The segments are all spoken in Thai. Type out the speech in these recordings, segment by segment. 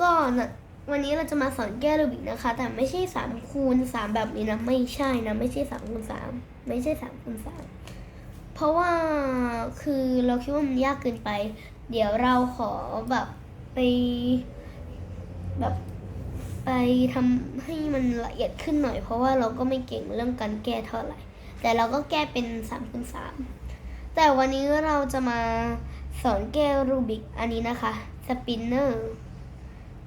ก็นะวันนี้เราจะมาสอนแก้รูบิกนะคะ แต่ไม่ใช่สามคูณสามแบบนี้นะ ไม่ใช่นะไม่ใช่สามคูณสามไม่ใช่สามคูณสามเพราะว่าคือเราคิดว่ามันยากเกินไป เดี๋ยวเราขอแบบไป แบบไปทำให้มันละเอียดขึ้นหน่อย เพราะว่าเราก็ไม่เก่งเรื่องการแก้เท่าไหร่ แต่เราก็แก้เป็นสามคูณสามแต่วันนี้เราจะมาสอนแก้รูบิกอันนี้นะคะสปินเนอร์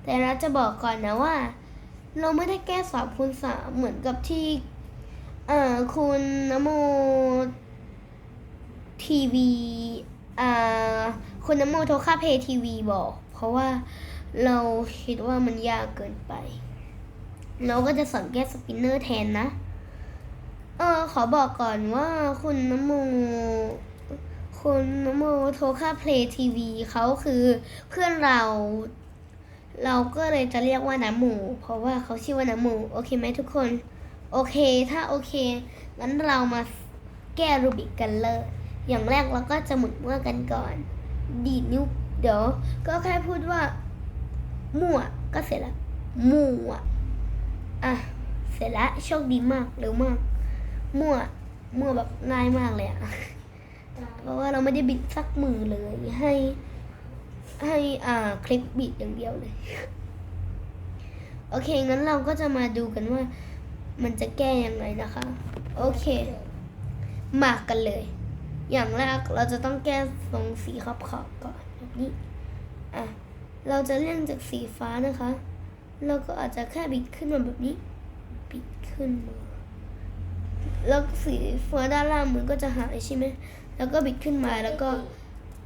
แต่เราจะบอกก่อนนะว่า เราไม่ได้แก้สามคูณสามเหมือนกับที่ เอ่อคุณนโมทีวีอ่าคุณนโมโทค่าเพทีวีบอก เพราะว่าเราคิดว่ามันยากเกินไป เราก็จะสอนแก้สปินเนอร์แทนนะเออขอบอกก่อนว่าคุณนโมคุณนโมโทค่าเพลทีวีเขาคือเพื่อนเรา เราก็เลยจะเรียกว่าน้ำหมู เพราะว่าเขาชื่อว่าน้ำหมู โอเคไหมทุกคน โอเค ถ้าโอเค งั้นเรามาแก้รูบิกกันเลย อย่างแรกเราก็จะหมุนมั่วกันก่อน ดีดนิ้ว เดี๋ยว ก็แค่พูดว่า มั่ว ก็เสร็จละ มั่ว อะ เสร็จละโชคดีมากเร็วมาก มั่ว มั่วแบบง่ายมากเลยอะเพราะว่าเราไม่ได้บิดสักมือเลยให้ให้ อ่าคลิปบิดอย่างเดียวเลย โอเค งั้นเราก็จะมาดูกันว่า มันจะแก้ยังไงนะคะ โอเค มากันเลย อย่างแรกเราจะต้องแก้ตรงสีขอบขอบก่อนแบบนี้ อะ เราจะเลี่ยงจากสีฟ้านะคะ เราก็อาจจะแค่บิดขึ้นมาแบบนี้ บิดขึ้นมาแล้วสีฟ้าด้านล่างมันก็จะหายใช่ไหม แล้วก็บิดขึ้นมาแล้วก็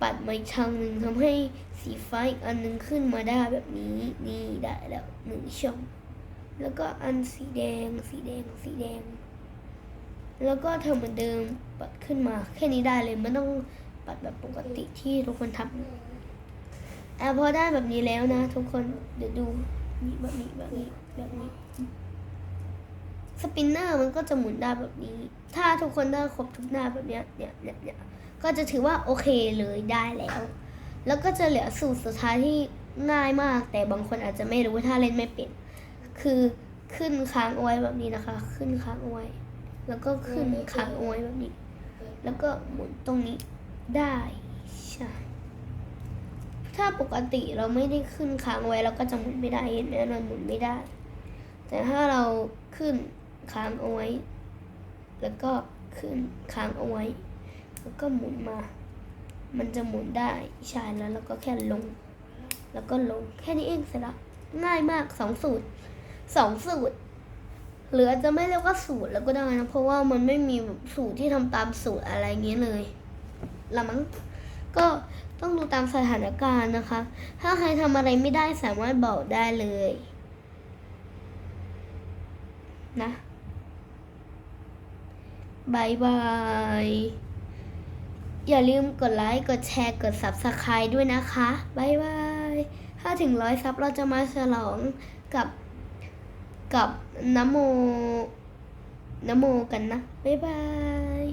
ปัดมาอีกทางหนึ่งทำให้สีฟ้าอีกอันหนึ่งขึ้นมาได้แบบนี้ นี่ได้แล้วหนึ่งช่อง แล้วก็อันสีแดง สีแดง สีแดง แล้วก็ทำเหมือนเดิมปัดขึ้นมา แค่นี้ได้เลยไม่ต้องปัดแบบปกติที่ทุกคนทำอะพอได้แบบนี้แล้วนะ ทุกคนเดี๋ยวดูนี่แบบนี้แบบนี้แบบนี้ สปินเนอร์มันก็จะหมุนได้แบบนี้ ถ้าทุกคนได้ครบทุกหน้าแบบเนี้ยเนี่ยเนี่ยเนี่ยก็จะถือว่าโอเคเลยได้แล้ว แล้วก็จะเหลือสูตรสุดท้ายที่ง่ายมาก แต่บางคนอาจจะไม่รู้ถ้าเล่นไม่เป็น คือขึ้นค้างเอาไว้แบบนี้นะคะ ขึ้นค้างเอาไว้ แล้วก็ขึ้นค้างเอาไว้แบบนี้ แล้วก็หมุนตรงนี้ได้ใช่ถ้าปกติเราไม่ได้ขึ้นค้างไว้เราก็จะหมุนไม่ได้เห็นไหมเราหมุนไม่ได้ แต่ถ้าเราขึ้น ค้างเอาไว้ แล้วก็ขึ้นค้างเอาไว้ แล้วก็หมุนมา มันจะหมุนได้ใช่แล้วเราก็แค่ลง แล้วก็ลงแค่นี้เองเสร็จละง่ายมากสองสูตรสองสูตรหรืออาจจะไม่เรียกว่าสูตรแล้วก็ได้นะเพราะว่ามันไม่มีสูตรที่ทำตามสูตรอะไรเงี้ยเลยละมั้งก็ต้องดูตามสถานการณ์นะคะ ถ้าใครทำอะไรไม่ได้สามารถบอกได้เลย นะ บายบาย อย่าลืมกดไลค์ กดแชร์ กด Subscribe ด้วยนะคะบายบาย ถ้าถึงร้อยซับเราจะมาฉลองกับกับนโมนโมกันนะบายบาย